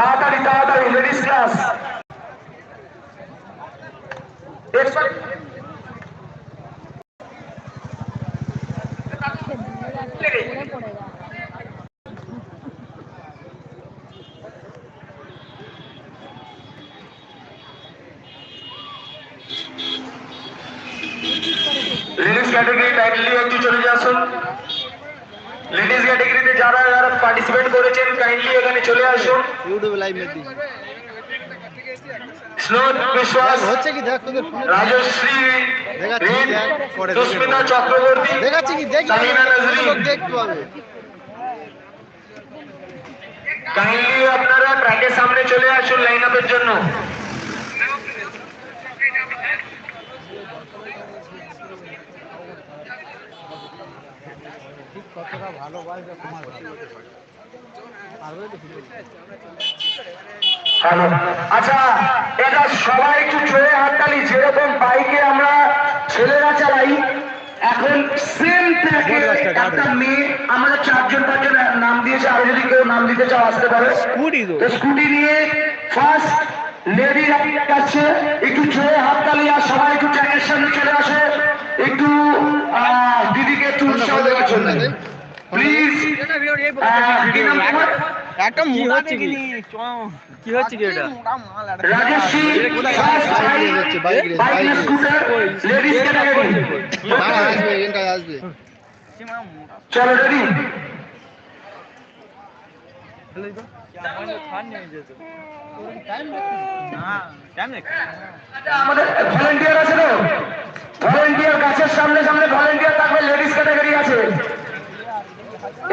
তাড়াতাড়ি তাড়াতাড়ি ladies class পড়ে পড়েगा লেডিস ক্যাটাগরি কাইন্ডলি একটু চলে আসুন লেডিস ক্যাটাগরিতে যারা যারা পার্টিসিপেট করেছেন কাইন্ডলি এখানে চলে আসুন ইউটিউবে লাইভ দিই স্নোদ হচ্ছে কি দেখ রাজশ্রী চক্রবর্তী দেখাচ্ছি কি দেখ দেখতে পাবে। কাইন্ডলি আপনারা ট্র্যাকের সামনে চলে আসুন লাইন আপের জন্য। কতটা ভালোবাসবে তোমার আচ্ছা এটা সবাই একটু জোরে হাততালি যেরকম বাইকে আমরা ছেলেরা চালাই এখন সেম ট্র্যাকে একটা মেয়ে আমাদের চারজন পাঁচজন নাম দিয়েছে আরও যদি কেউ নাম দিতে চাও আসতে পারে। স্কুটি স্কুটি নিয়ে ফার্স্ট লেডি যাচ্ছে একটু জোরে হাততালি আর সবাই একটু ট্র্যাকের সামনে চলে আসে একটু আহ, দিদিকে একটু উৎসাহ দেওয়ার জন্য। প্লিজ কি নাম তোমার একটা কি মোড়া হচ্ছে কি? দেখিনি কি হচ্ছে কি এটা রাজশ্রী ফার্স্ট বাইক রেস হচ্ছে, bike race, bike bike race. Scooter ladies category হ্যাঁ, আসবে এখানটায় আসবে চলো রেডি আমাদের ভলেন্টিয়ার আছে তো ভলেন্টিয়ার গাছের সামনে সামনে ভলেন্টিয়ার থাকবে লেডিস ক্যাটাগরি আছে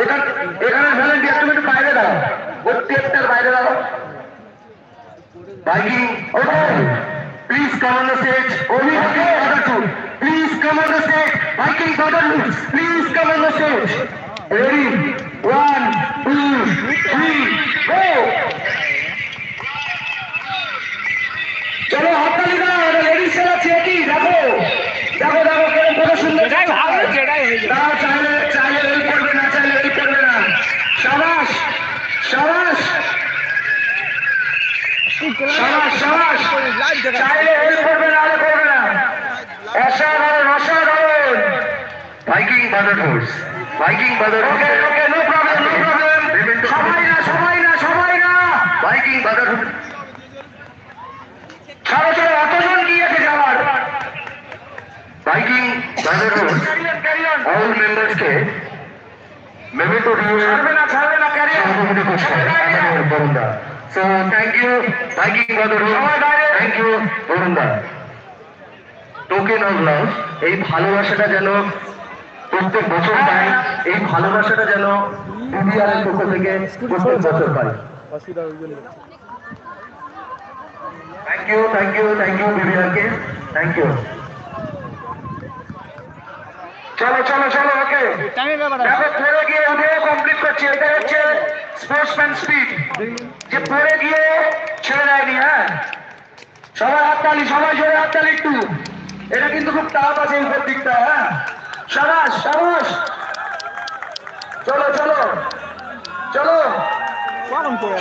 এখানে এখানে ভলেন্টিয়ার তুমি একটু বাইরে দাও প্রত্যেকটার বাইরে দাও biking okay please come on the stage only order two please come on the stage biking order please come on the stage ready one two three go চলো হাততালি দাও। এটা লেডিস চালাচ্ছে কি দেখো। দেখো দেখো কেমন কত সুন্দর দাও চাইলে চাইলে হেল্প করবে না চাইলে হেল্প করবে না সাবাস সাবাস সাবাস সাবাস চাইলে হেল্প করবে না আরে করবে না। অসাধারণ অসাধারণ biking brother force biking brother force okay okay no problem no problem সবাই না সবাই না সবাই না। বাইকিং বাদারফোর্স ছাড়ো ছাড়ো অতজন গিয়েছে যাওয়ার বাইকিং বাদারফোর্স অল মেম্বার্সকে মেমেন্টো দিয়ে ছাড়বে না ছাড়বে না ক্যারিয়ার বরুণদা so thank you biking brother force thank you বরুণদা token of love এই ভালোবাসাটা যেন প্রত্যেক বছর পাই এই ভালোবাসাটা যেন বিডিআর এর পক্ষ থেকে প্রত্যেক বছর পাই thank you thank you thank you BDR K thank you চলো চলো চলো ওকে। দেখো পরে গিয়ে উঠে কমপ্লিট করছি। এটা হচ্ছে স্পোর্টসম্যান স্পিড যে পরে গিয়ে ছেড়ে দেয়নি হ্যাঁ? সবাই হাততালি সবাই জোরে হাততালি একটু। এটা কিন্তু খুব টাফ আছে উপর দিকটা হ্যাঁ? সাবাস সাবাস। চলো চলো চলো।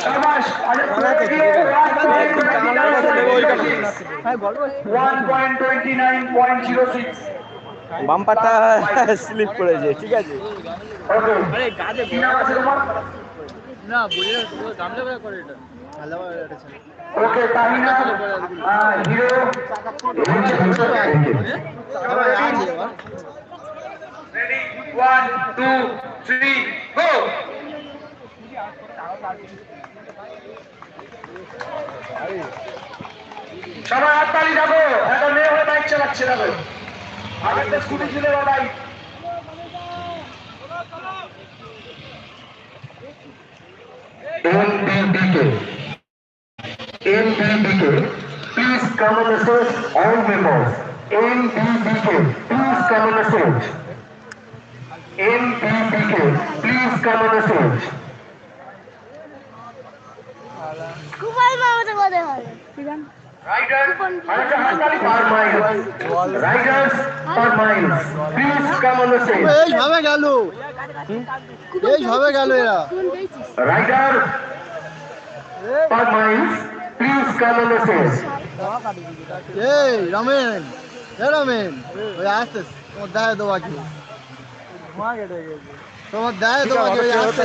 সাবাস আরে পরে গিয়ে one point twenty nine point zero six বাম্পারটা slip করেছে ঠিক আছে। না বুঝলে গামলা করে করে এটা okay তাহিনা hero ready one two three go সবাই হাততালি দেখো একটা মেয়ে হয়ে বাইক চালাচ্ছে দেখো আগেরটা স্কুটি ছিল bike NBBK. NBBK. Please come on the stage, all members. NBBK. Please come on the stage. Please come on the stage. কথা হবে Riders, আরেকটা হাততালি per mile. Riders per mile. Please come on the stage. গেল এইভাবে গেল এরা কোন দিয়েছিস Rider, এই per miles. Please come on the stage. এই রমেন এ রমেন ওই আসতে তোমার দেয় দেওয়া কি তোমার দেয় দেওয়া কি আসতে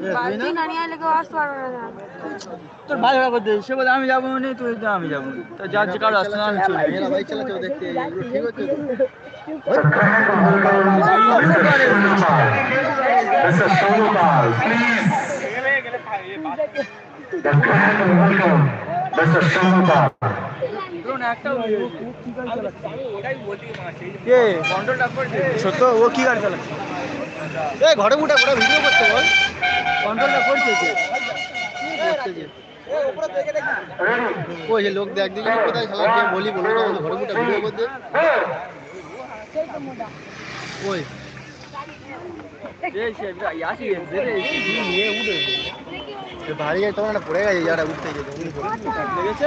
না? না নিয়ে লেগে আসতে পারব না। তোর ভাই ভাই করতে সে বলে আমি যাব না তুই আমি যাব তো যার যে কারও আসছে না আমি চলে বাইক চালাচ্ছে ও. কে সত্য ও কি গাড়ি চালাচ্ছে? ঘরে উঠে ঘরে ভিডিও করতে বল। কন্ট্রোলটা করছে করছে যে। ওই যে লোক দেখ দেখি কোথায় খেলা কে বলি বলো না ঘরে উঠে ভিডিও করতে। ওই। ভারী গাড়ি তোমার পড়ে গেছে যারা উঠতে পড়ে। লেগেছে?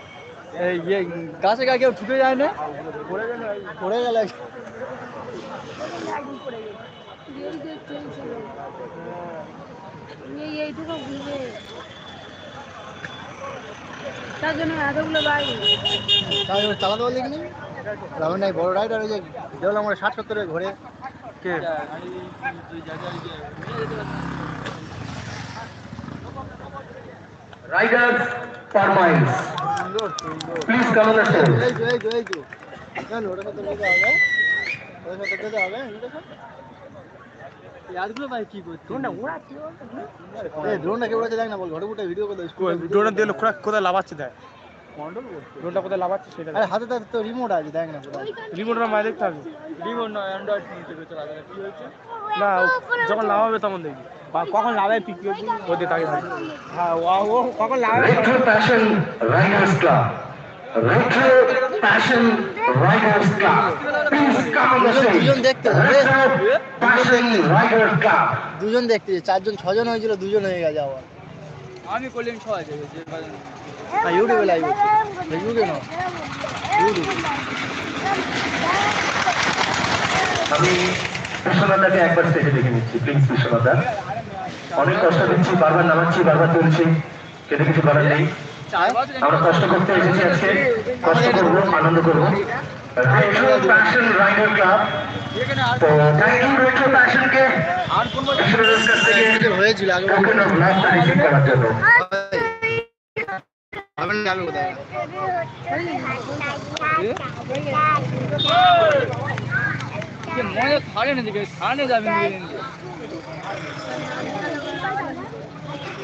ইয়ে গাছে গা কেউ ঠুকে যায় না? পড়ে গেল তার জন্য এতগুলো বাইক চালাতে কিনি নাই বড় রাইডার ওই যে যেগুলো আমরা ষাট সত্তরের ঘরে কে? উড়াচ্ছে দেখ না বল ঘরে উঠে ভিডিও করতে কোথায় লাভাচ্ছে ড্রোনটা কোথায় লাভাচ্ছে সেটা আরে হাতে তো রিমোট আছে দেখ না রিমোটটা মায় দেখতে হবে রিমোট না অ্যান্ড্রয়েড ফোন থেকে চালাবে না যখন লাভাবে তখন দেখবি কখন পিক ওদের তাকে হ্যাঁ ও কখন Retro Passion Riders Club. Retro Passion Riders Club. Please come on the stage. দুজন দেখতে। Retro Passion Riders Club. দুজন দেখতে চারজন ছজন হয়েছিল দুজন হয়ে গেছে আবার। আমি করলাম ছয় আছে যে আর ইউটিউবে লাইভ হচ্ছে। ফেসবুকে না ইউটিউবে। আমি বিশ্বনাথাকে একবার স্টেজে দেখে নিচ্ছি। প্লিজ বিশ্বনাথা অনেক কষ্ট দিচ্ছি, বারবার নামাচ্ছি, বারবার তুলছি, কিন্তু কিছু করার নেই। আমরা কষ্ট করতে এসেছি আজকে, কষ্ট করব, আনন্দ করব। হয়েছিল কোথায় মনে ছাড়ে না ছাড়ে যাবে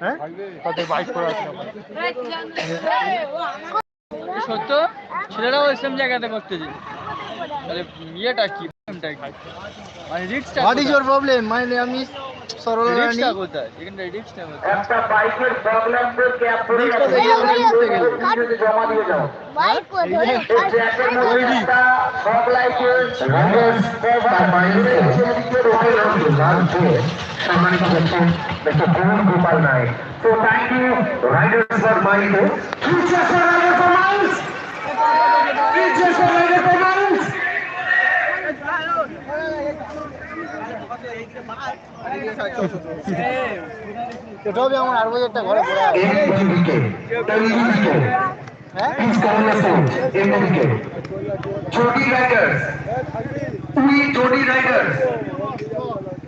হ্যাঁ? তাতে বাইক করা সত্য? ছেলেরাও সেম জায়গাতে করতেছে তাহলে ইয়েটা কি? প্রবলেমটা কি? মানে রিক্সটা হোয়াট ইজ ইওর প্রবলেম মানে আমি সরল রিক্সটা কোথায় এখানটা রিক্সটা কোথায় একটা বাইকের প্রবলেমদের ক্যাপ করে রিক্সটা দেখে আমরা ঘুরতে গেলে জমা দিয়ে যাও বাইক করে ধরে এই জ্যাকের মধ্যে একটা ফগ লাইটের riders per miles token of লাল দিয়ে সম্মানিত করছেন মিস্টার কুমার গোপাল নায়ক তো thank you riders for mind future for rider for mind future for rider for mind হবে আমার আট একটা ঘরে রাইডার্স উই ছোটি রাইডার্স সুনন্দা সুনন্দা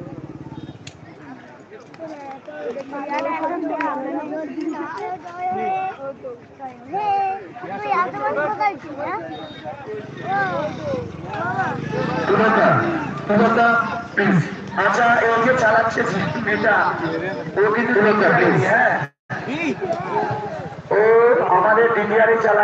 প্লিজ আচ্ছা ও যে চালাচ্ছে এটা ও কিন্তু হ্যাঁ ও আমাদের ডিডিআরে চালায়।